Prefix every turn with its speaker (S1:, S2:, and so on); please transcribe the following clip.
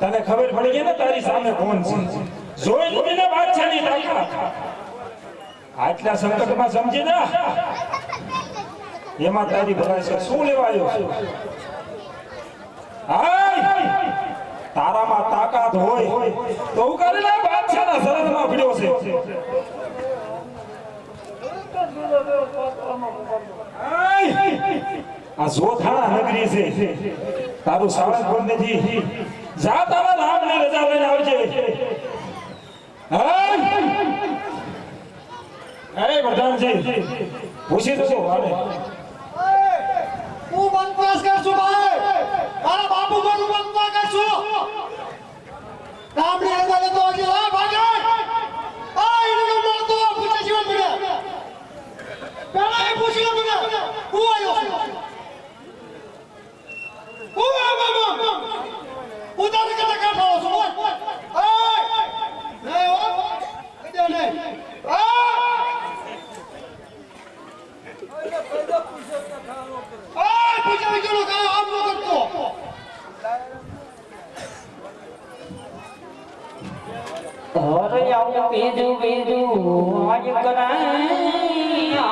S1: તને ખબર પડી ગઈ ને તારી સામે કોણ છે? જોઈ છે બાદશાહની તાકાત. આટલા સંકટમાં સમજી ના એમાં તારી ભલાઈ છે શું લેવા આવ્યો છે હાય! તારામાં તાકાત હોય તો હું કરે ને બાદશાહના શરણમાં ભીડ્યો છે! આ જોથાણા નગરી છે. તારું સાવંતપુર નથી? જા તારા રામની રજા લઈને આવજે! અરે પ્રધાનજી, પૂછી દો હાલે?
S2: હું વનવાસ કરશું ભાઈ. તારા બાપુ પણ વનવાસ કરશું. રામની રજા લેતો
S3: और आउ पेजू पेजू आज कराया